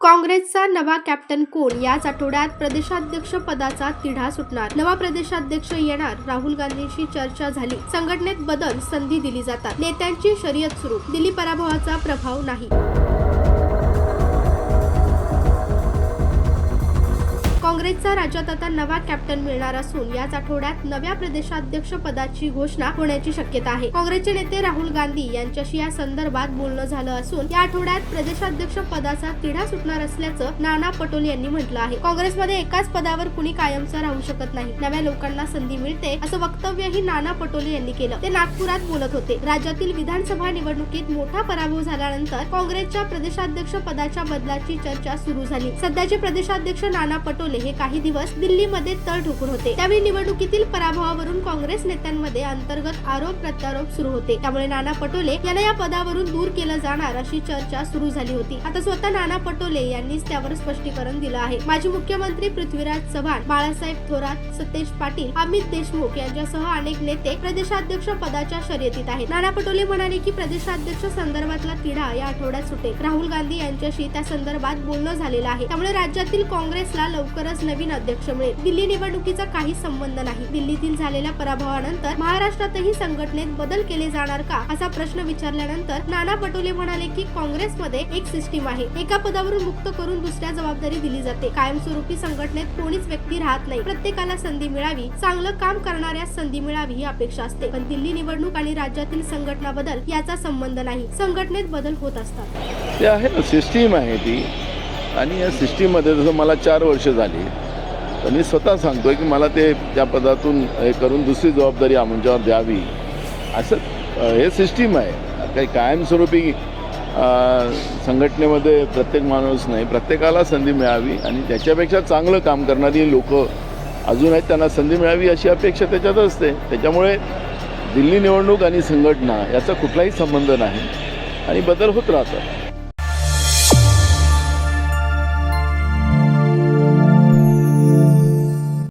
काँग्रेसचा नवा कॅप्टन कोण? याच आठवड्यात प्रदेशाध्यक्ष पदाचा तिढा सुटणार. नवा प्रदेशाध्यक्ष येणार. राहुल गांधींशी चर्चा झाली. संघटनेत बदल संधी दिली जातात. नेत्यांची शर्यत सुरू. दिल्ली पराभवाचा प्रभाव नाही. काँग्रेसचा राज्यात आता नवा कॅप्टन मिळणार असून याच आठवड्यात नव्या प्रदेशाध्यक्ष पदाची घोषणा होण्याची शक्यता आहे. काँग्रेसचे नेते राहुल गांधी यांच्याशी या संदर्भात बोलणं झालं असून या आठवड्यात प्रदेशाध्यक्ष पदाचा तिढा सुटणार असल्याचं नाना पटोले यांनी म्हटलं आहे. काँग्रेसमध्ये एकाच पदावर कुणी कायमचं राहू शकत नाही. नव्या लोकांना संधी मिळते असं वक्तव्यही नाना पटोले यांनी केलं. ते नागपुरात बोलत होते. राज्यातील विधानसभा निवडणुकीत मोठा पराभव झाल्यानंतर काँग्रेसच्या प्रदेशाध्यक्ष पदाच्या बदलाची चर्चा सुरू झाली. सध्याचे प्रदेशाध्यक्ष नाना पटोले हे काही दिवस दिल्लीमध्ये तळ ठोकून होते. त्यावेळी निवडणुकीतील पराभवावरून काँग्रेस नेत्यांमध्ये अंतर्गत आरोप प्रत्यारोप सुरू होते. त्यामुळे नाना पटोले यांना या पदावरून दूर केलं जाणार अशी चर्चा सुरू झाली होती. आता स्वतः नाना पटोले यांनीच त्यावर स्पष्टीकरण दिलं आहे. माजी मुख्यमंत्री पृथ्वीराज चव्हाण बाळासाहेब थोरात सतेज पाटील अमित देशमुख यांच्यासह अनेक नेते प्रदेशाध्यक्ष पदाच्या शर्यतीत आहेत. नाना पटोले म्हणाले की प्रदेशाध्यक्ष संदर्भातला तिढा या आठवड्यात सुटेल. राहुल गांधी यांच्याशी त्या संदर्भात बोलणं झालेलं आहे. त्यामुळे राज्यातील काँग्रेसला लवकरच नवीन अध्यक्ष मिळेल दिल्ली निवडणुकीचा काही संबंध नाही. दिल्लीतील झालेल्या पराभवानंतर महाराष्ट्रातही संघटनेत बदल केले जाणार का असा प्रश्न विचारल्यानंतर नाना पटोले म्हणाले की काँग्रेसमध्ये एक सिस्टीम आहे. एका पदावरून मुक्त करून दुसऱ्या जबाबदारी दिली जाते. कायमस्वरूपी संघटनेत कोणीच व्यक्ती राहत नाही. प्रत्येकाला संधी मिळावी चांगलं काम करणाऱ्या संधी मिळावी ही अपेक्षा असते. पण दिल्ली निवडणूक आणि राज्यातील संघटना बदल याचा संबंध नाही. संघटनेत बदल होत असतात. ते आहे ना सिस्टीम आहे ती. आणि या सिस्टीममध्ये जसं मला चार वर्ष झाली तर मी स्वतः सांगतोय की मला ते त्या पदातून हे करून दुसरी जबाबदारी आमच्यावर द्यावी. असं हे सिस्टीम आहे. काही कायमस्वरूपी संघटनेमध्ये प्रत्येक माणूस नाही प्रत्येकाला संधी मिळावी आणि त्याच्यापेक्षा चांगलं काम करणारी लोक अजून आहेत त्यांना संधी मिळावी अशी अपेक्षा त्याच्यात असते. त्याच्यामुळे दिल्ली निवडणूक आणि संघटना याचा कुठलाही संबंध नाही आणि बदल होत राहतात.